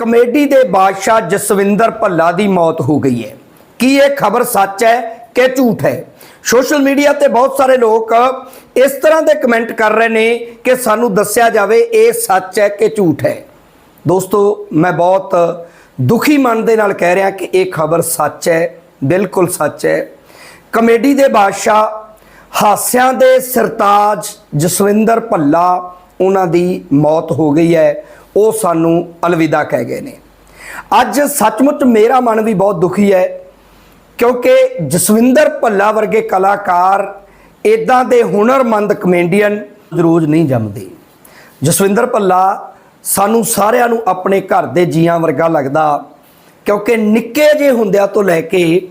Comedy ਦੇ ਬਾਦਸ਼ਾਹ ਜਸਵਿੰਦਰ ਭੱਲਾ ਦੀ ਮੌਤ ਹੋ ਗਈ ਹੈ। ਕੀ ਇਹ ਖਬਰ ਸੱਚ ਹੈ ਕਿ ਝੂਠ ਹੈ? ਸੋਸ਼ਲ ਮੀਡੀਆ ਤੇ ਬਹੁਤ ਸਾਰੇ ਲੋਕ ਇਸ ਤਰ੍ਹਾਂ ਦੇ ਕਮੈਂਟ ਕਰ ਰਹੇ ਨੇ ਕਿ ਸਾਨੂੰ ਦੱਸਿਆ ਜਾਵੇ ਇਹ ਸੱਚ ਹੈ ਕਿ ਝੂਠ ਹੈ। ਦੋਸਤੋ, ਮੈਂ ਬਹੁਤ ਦੁਖੀ ਮਨ ਦੇ ਨਾਲ ਕਹਿ ਰਿਹਾ ਕਿ ਇਹ ਖਬਰ ਸੱਚ ਹੈ, ਬਿਲਕੁਲ ਸੱਚ ਹੈ। ਕਮੇਡੀ ਦੇ ਬਾਦਸ਼ਾਹ ਹਾਸਿਆਂ ਦੇ ਸਰਤਾਜ ਜਸਵਿੰਦਰ ਭੱਲਾ, ਉਹਨਾਂ ਦੀ ਮੌਤ ਹੋ ਗਈ ਹੈ। ਉਹ ਸਾਨੂੰ ਅਲਵਿਦਾ ਕਹਿ ਗਏ ਨੇ। ਅੱਜ ਸੱਚਮੁੱਚ ਮੇਰਾ ਮਨ ਵੀ ਬਹੁਤ ਦੁਖੀ ਹੈ, ਕਿਉਂਕਿ ਜਸਵਿੰਦਰ ਭੱਲਾ ਵਰਗੇ ਕਲਾਕਾਰ ਇਦਾਂ ਦੇ ਹੁਨਰਮੰਦ ਕਮੇਡੀਅਨ ਰੋਜ਼ ਨਹੀਂ ਜੰਮਦੇ। ਜਸਵਿੰਦਰ ਭੱਲਾ ਸਾਨੂੰ ਸਾਰਿਆਂ ਨੂੰ ਆਪਣੇ ਘਰ ਦੇ ਜੀਆਂ ਵਰਗਾ ਲੱਗਦਾ, ਕਿਉਂਕਿ ਨਿੱਕੇ ਜਿਹੇ ਹੁੰਦਿਆਂ ਤੋਂ ਲੈ ਕੇ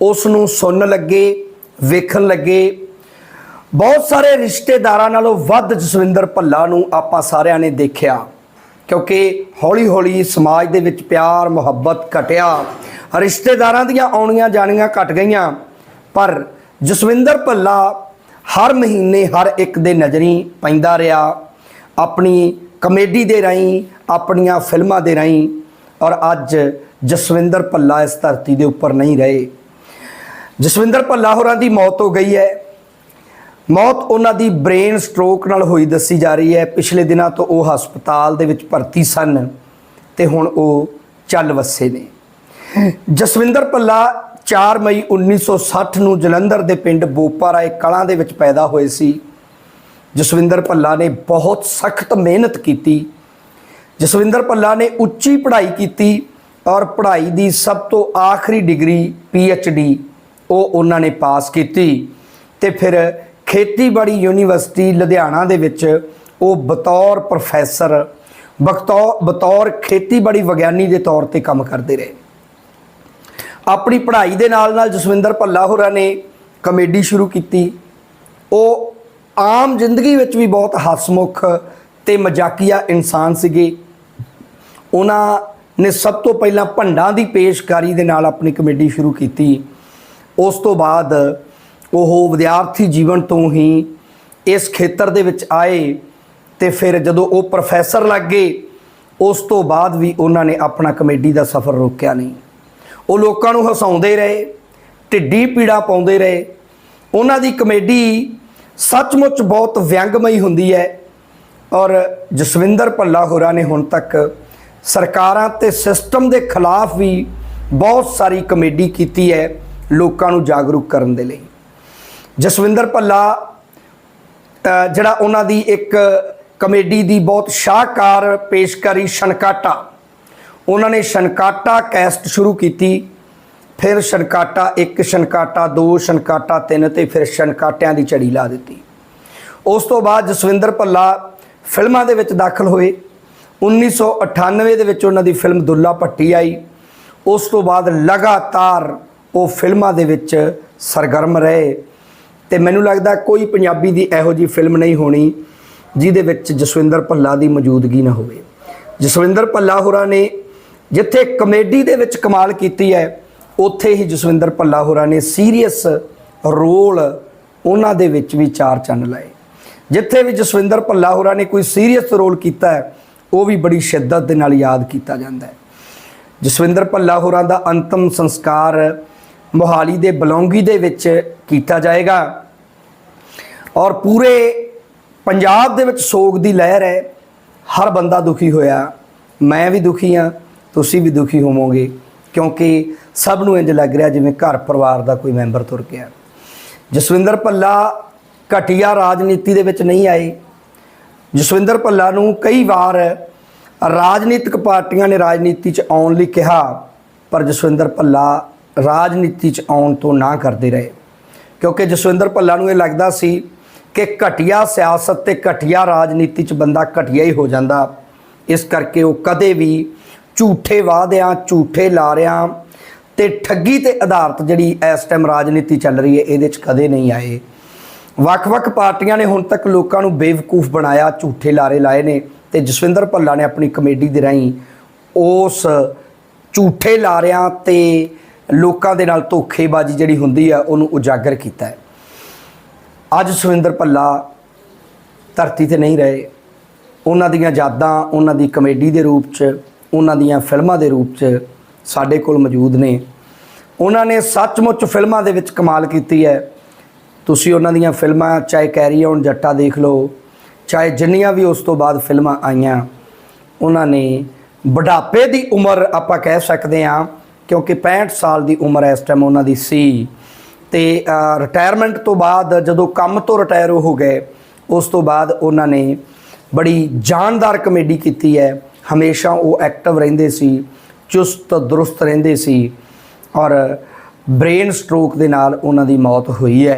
ਉਸ ਨੂੰ ਸੁਣਨ ਲੱਗੇ, ਵੇਖਣ ਲੱਗੇ। ਬਹੁਤ ਸਾਰੇ ਰਿਸ਼ਤੇਦਾਰਾਂ ਨਾਲੋਂ ਵੱਧ ਜਸਵਿੰਦਰ ਭੱਲਾ ਨੂੰ ਆਪਾਂ ਸਾਰਿਆਂ ਨੇ ਦੇਖਿਆ। ਕਿਉਂਕਿ ਹੌਲੀ-ਹੌਲੀ ਸਮਾਜ ਦੇ ਵਿੱਚ ਪਿਆਰ, ਮੁਹੱਬਤ ਘਟਿਆ। ਰਿਸ਼ਤੇਦਾਰਾਂ ਦੀਆਂ ਆਉਣੀਆਂ ਜਾਣੀਆਂ ਘਟ ਗਈਆਂ। ਪਰ ਜਸਵਿੰਦਰ ਭੱਲਾ ਹਰ ਮਹੀਨੇ ਹਰ ਇੱਕ ਦੇ ਨਜ਼ਰੀ ਪੈਂਦਾ ਰਿਹਾ। ਆਪਣੀ ਕਮੇਡੀ ਦੇ ਰਾਹੀਂ, ਆਪਣੀਆਂ ਫਿਲਮਾਂ ਦੇ ਰਾਹੀਂ ਔਰ ਅੱਜ ਜਸਵਿੰਦਰ ਭੱਲਾ ਇਸ ਧਰਤੀ ਦੇ ਉੱਪਰ ਨਹੀਂ ਰਹੇ। ਜਸਵਿੰਦਰ ਭੱਲਾ ਹੋਰਾਂ ਦੀ ਮੌਤ ਹੋ ਗਈ ਹੈ। ਮੌਤ ਉਹਨਾਂ ਦੀ ਬ੍ਰੇਨ ਸਟ੍ਰੋਕ ਨਾਲ ਹੋਈ ਦੱਸੀ ਜਾ ਰਹੀ ਹੈ। ਪਿਛਲੇ ਦਿਨਾਂ ਤੋਂ ਉਹ ਹਸਪਤਾਲ ਦੇ ਵਿੱਚ ਭਰਤੀ ਸਨ ਤੇ ਹੁਣ ਉਹ ਚੱਲ ਵਸੇ ਨੇ। ਜਸਵਿੰਦਰ ਭੱਲਾ 4 ਮਈ 1960 ਨੂੰ ਜਲੰਧਰ ਦੇ ਪਿੰਡ ਬੋਪਾਰਾਏ ਕਲਾਂ ਦੇ ਵਿੱਚ ਪੈਦਾ ਹੋਏ ਸੀ। ਜਸਵਿੰਦਰ ਭੱਲਾ ਨੇ ਬਹੁਤ ਸਖਤ ਮਿਹਨਤ ਕੀਤੀ। ਜਸਵਿੰਦਰ ਭੱਲਾ ਨੇ ਉੱਚੀ ਪੜ੍ਹਾਈ ਕੀਤੀ ਔਰ ਪੜ੍ਹਾਈ ਦੀ ਸਭ ਤੋਂ ਆਖਰੀ ਡਿਗਰੀ ਡੀ ਉਹ ਉਹਨਾਂ ਨੇ ਪਾਸ ਕੀਤੀ ਤੇ ਫਿਰ ਖੇਤੀਬਾੜੀ ਯੂਨੀਵਰਸਿਟੀ ਲੁਧਿਆਣਾ ਦੇ ਵਿੱਚ ਉਹ ਬਤੌਰ ਪ੍ਰੋਫੈਸਰ ਬਤੌਰ ਖੇਤੀਬਾੜੀ ਵਿਗਿਆਨੀ ਦੇ ਤੌਰ ਤੇ ਕੰਮ ਕਰਦੇ ਰਹੇ। ਆਪਣੀ ਪੜ੍ਹਾਈ ਦੇ ਨਾਲ ਨਾਲ ਜਸਵਿੰਦਰ ਭੱਲਾ ਹੋਰਾਂ ਨੇ ਕਮੇਡੀ ਸ਼ੁਰੂ ਕੀਤੀ। ਉਹ ਆਮ ਜ਼ਿੰਦਗੀ ਵਿੱਚ ਵੀ ਬਹੁਤ ਹਸਮੁਖ ਤੇ ਮਜ਼ਾਕੀਆ ਇਨਸਾਨ ਸੀਗੇ। ਉਹਨਾਂ ਨੇ ਸਭ ਤੋਂ ਪਹਿਲਾਂ ਭੰਡਾਂ ਦੀ ਪੇਸ਼ਕਾਰੀ ਦੇ ਨਾਲ ਆਪਣੀ ਕਮੇਡੀ ਸ਼ੁਰੂ ਕੀਤੀ। ਉਸ ਤੋਂ ਬਾਅਦ ਉਹ ਵਿਦਿਆਰਥੀ ਜੀਵਨ ਤੋਂ ਹੀ ਇਸ ਖੇਤਰ ਦੇ ਵਿੱਚ ਆਏ ਤੇ ਫਿਰ ਜਦੋਂ ਉਹ ਪ੍ਰੋਫੈਸਰ ਲੱਗ ਗਏ, ਉਸ ਤੋਂ ਬਾਅਦ ਵੀ ਉਹਨਾਂ ਨੇ ਆਪਣਾ ਕਮੇਡੀ ਦਾ ਸਫ਼ਰ ਰੋਕਿਆ ਨਹੀਂ। ਉਹ ਲੋਕਾਂ ਨੂੰ ਹਸਾਉਂਦੇ ਰਹੇ, ਢਿੱਡੀ ਪੀੜਾ ਪਾਉਂਦੇ ਰਹੇ। ਉਹਨਾਂ ਦੀ ਕਮੇਡੀ ਸੱਚਮੁੱਚ ਬਹੁਤ ਵਿਅੰਗਮਈ ਹੁੰਦੀ ਹੈ ਔਰ ਜਸਵਿੰਦਰ ਭੱਲਾ ਹੋਰਾਂ ਨੇ ਹੁਣ ਤੱਕ ਸਰਕਾਰਾਂ ਤੇ ਸਿਸਟਮ ਦੇ ਖਿਲਾਫ ਵੀ ਬਹੁਤ ਸਾਰੀ ਕਮੇਡੀ ਕੀਤੀ ਹੈ ਲੋਕਾਂ ਨੂੰ ਜਾਗਰੂਕ ਕਰਨ ਦੇ ਲਈ। ਜਸਵਿੰਦਰ ਭੱਲਾ ਜਿਹੜਾ ਉਹਨਾਂ ਦੀ ਇੱਕ ਕਮੇਡੀ ਦੀ ਬਹੁਤ ਸ਼ਾਹਕਾਰ ਪੇਸ਼ਕਾਰੀ ਸ਼ਨਕਾਟਾ ਉਹਨਾਂ ਨੇ ਸ਼ਨਕਾਟਾ ਕੈਸਟ ਸ਼ੁਰੂ ਕੀਤੀ, ਫਿਰ ਸ਼ਨਕਾਟਾ 1 ਸ਼ਨਕਾਟਾ 2 ਸ਼ਨਕਾਟਾ 3 ਤੇ ਫਿਰ ਸ਼ਨਕਾਟਿਆਂ ਦੀ ਝੜੀ ਲਾ ਦਿੱਤੀ। ਉਸ ਤੋਂ ਬਾਅਦ ਜਸਵਿੰਦਰ ਭੱਲਾ ਫਿਲਮਾਂ ਦੇ ਵਿੱਚ ਦਾਖਲ ਹੋਏ। 1998 ਦੇ ਵਿੱਚ ਉਹਨਾਂ ਦੀ ਫਿਲਮ ਦੁੱਲਾ ਭੱਟੀ ਆਈ। ਉਸ ਤੋਂ ਬਾਅਦ ਲਗਾਤਾਰ ਉਹ ਫਿਲਮਾਂ ਦੇ ਵਿੱਚ ਸਰਗਰਮ ਰਹੇ। ਤੇ ਮੈਨੂੰ ਲੱਗਦਾ ਕੋਈ ਪੰਜਾਬੀ ਦੀ ਇਹੋ ਜੀ ਫਿਲਮ ਨਹੀਂ ਹੋਣੀ, ਜਿਹਦੇ ਵਿੱਚ ਜਸਵਿੰਦਰ ਭੱਲਾ ਦੀ ਮੌਜੂਦਗੀ ਨਾ ਹੋਵੇ। ਜਸਵਿੰਦਰ ਭੱਲਾ ਹੋਰਾਂ ਨੇ ਜਿੱਥੇ ਕਮੇਡੀ ਦੇ ਵਿੱਚ ਕਮਾਲ ਕੀਤੀ ਹੈ, ਉੱਥੇ ਹੀ ਜਸਵਿੰਦਰ ਭੱਲਾ ਹੋਰਾਂ ਨੇ ਸੀਰੀਅਸ ਰੋਲ ਉਹਨਾਂ ਦੇ ਵਿੱਚ ਵੀ ਚਾਰ ਚੰਨ ਲਾਏ। ਜਿੱਥੇ ਵੀ ਜਸਵਿੰਦਰ ਭੱਲਾ ਹੋਰਾਂ ਨੇ ਕੋਈ ਸੀਰੀਅਸ ਰੋਲ ਕੀਤਾ ਹੈ, ਉਹ ਵੀ ਬੜੀ ਸ਼ਿੱਦਤ ਦੇ ਨਾਲ ਯਾਦ ਕੀਤਾ ਜਾਂਦਾ ਹੈ। ਜਸਵਿੰਦਰ ਭੱਲਾ ਹੋਰਾਂ ਦਾ ਅੰਤਮ ਸੰਸਕਾਰ ਮੋਹਾਲੀ ਦੇ ਬਲੌਂਗੀ ਦੇ ਵਿੱਚ ਕੀਤਾ ਜਾਏਗਾ। ਔਰ ਪੂਰੇ ਪੰਜਾਬ ਦੇ ਵਿੱਚ ਸੋਗ ਦੀ ਲਹਿਰ ਹੈ। ਹਰ ਬੰਦਾ ਦੁਖੀ ਹੋਇਆ। ਮੈਂ ਵੀ ਦੁਖੀ ਹਾਂ। ਤੁਸੀਂ ਵੀ ਦੁਖੀ ਹੋਵੋਗੇ। ਕਿਉਂਕਿ ਸਭ ਨੂੰ ਇੰਜ ਲੱਗ ਰਿਹਾ ਜਿਵੇਂ ਘਰ ਪਰਿਵਾਰ ਦਾ ਕੋਈ ਮੈਂਬਰ ਤੁਰ ਗਿਆ। ਜਸਵਿੰਦਰ ਭੱਲਾ ਘਟੀਆ ਰਾਜਨੀਤੀ ਦੇ ਵਿੱਚ ਨਹੀਂ ਆਏ। ਜਸਵਿੰਦਰ ਭੱਲਾ ਨੂੰ ਕਈ ਵਾਰ ਰਾਜਨੀਤਿਕ ਪਾਰਟੀਆਂ ਨੇ ਰਾਜਨੀਤੀ 'ਚ ਆਉਣ ਲਈ ਕਿਹਾ। ਪਰ ਜਸਵਿੰਦਰ ਭੱਲਾ ਰਾਜਨੀਤੀ 'ਚ ਆਉਣ ਤੋਂ ਨਾ ਕਰਦੇ ਰਹੇ। ਕਿਉਂਕਿ ਜਸਵਿੰਦਰ ਭੱਲਾ ਨੂੰ ਇਹ ਲੱਗਦਾ ਸੀ ਕਿ ਘਟੀਆ ਸਿਆਸਤ ਤੇ ਘਟੀਆ ਰਾਜਨੀਤੀ 'ਚ ਬੰਦਾ ਘਟੀਆ ਹੀ ਹੋ ਜਾਂਦਾ। ਇਸ ਕਰਕੇ ਉਹ ਕਦੇ ਵੀ ਝੂਠੇ ਵਾਅਦਿਆਂ, ਝੂਠੇ ਲਾਰਿਆਂ ਤੇ ਠੱਗੀ ਤੇ ਆਧਾਰਿਤ ਜਿਹੜੀ ਇਸ ਟਾਈਮ ਰਾਜਨੀਤੀ ਚੱਲ ਰਹੀ ਹੈ, ਇਹਦੇ 'ਚ ਕਦੇ ਨਹੀਂ ਆਏ। ਵੱਖ-ਵੱਖ ਪਾਰਟੀਆਂ ਨੇ ਹੁਣ ਤੱਕ ਲੋਕਾਂ ਨੂੰ ਬੇਵਕੂਫ ਬਣਾਇਆ, ਝੂਠੇ ਲਾਰੇ ਲਾਏ ਨੇ ਤੇ ਜਸਵਿੰਦਰ ਭੱਲਾ ਨੇ ਆਪਣੀ ਕਮੇਡੀ ਦੇ ਰਾਹੀਂ ਉਸ ਝੂਠੇ ਲਾਰਿਆਂ ਤੇ ਲੋਕਾਂ ਦੇ ਨਾਲ ਧੋਖੇਬਾਜ਼ੀ ਜਿਹੜੀ ਹੁੰਦੀ ਆ, ਉਹਨੂੰ ਉਜਾਗਰ ਕੀਤਾ ਹੈ। ਅੱਜ ਜਸਵਿੰਦਰ ਭੱਲਾ ਧਰਤੀ ਤੇ ਨਹੀਂ ਰਹੇ। ਉਹਨਾਂ ਦੀਆਂ ਯਾਦਾਂ ਉਹਨਾਂ ਦੀ ਕਮੇਡੀ ਦੇ ਰੂਪ 'ਚ, ਉਹਨਾਂ ਦੀਆਂ ਫਿਲਮਾਂ ਦੇ ਰੂਪ 'ਚ ਸਾਡੇ ਕੋਲ ਮੌਜੂਦ ਨੇ। ਉਹਨਾਂ ਨੇ ਸੱਚਮੁੱਚ ਫਿਲਮਾਂ ਦੇ ਵਿੱਚ ਕਮਾਲ ਕੀਤੀ ਹੈ। ਤੁਸੀਂ ਉਹਨਾਂ ਦੀਆਂ ਫਿਲਮਾਂ ਚਾਹੇ ਕੈਰੀ ਔਨ ਜੱਟਾ ਦੇਖ ਲਓ, ਚਾਹੇ ਜਿੰਨੀਆਂ ਵੀ ਉਸ ਤੋਂ ਬਾਅਦ ਫਿਲਮਾਂ ਆਈਆਂ, ਉਹਨਾਂ ਨੇ ਬੁਢਾਪੇ ਦੀ ਉਮਰ ਆਪਾਂ ਕਹਿ ਸਕਦੇ ਹਾਂ। ਕਿਉਂਕਿ 65 ਸਾਲ ਦੀ ਉਮਰ ਇਸ ਟਾਈਮ ਉਹਨਾਂ ਦੀ ਸੀ। ਤੇ ਰਿਟਾਇਰਮੈਂਟ ਤੋਂ ਬਾਅਦ ਜਦੋਂ ਕੰਮ ਤੋਂ ਰਿਟਾਇਰ ਹੋ ਗਏ, ਉਸ ਤੋਂ ਬਾਅਦ ਉਹਨਾਂ ਨੇ ਬੜੀ ਜਾਨਦਾਰ ਕਮੇਡੀ ਕੀਤੀ ਹੈ। ਹਮੇਸ਼ਾ ਉਹ ਐਕਟਿਵ ਰਹਿੰਦੇ ਸੀ, ਚੁਸਤ, ਦਰੁਸਤ ਰਹਿੰਦੇ ਸੀ ਔਰ ਬ੍ਰੇਨ ਸਟ੍ਰੋਕ ਦੇ ਨਾਲ ਉਹਨਾਂ ਦੀ ਮੌਤ ਹੋਈ ਹੈ।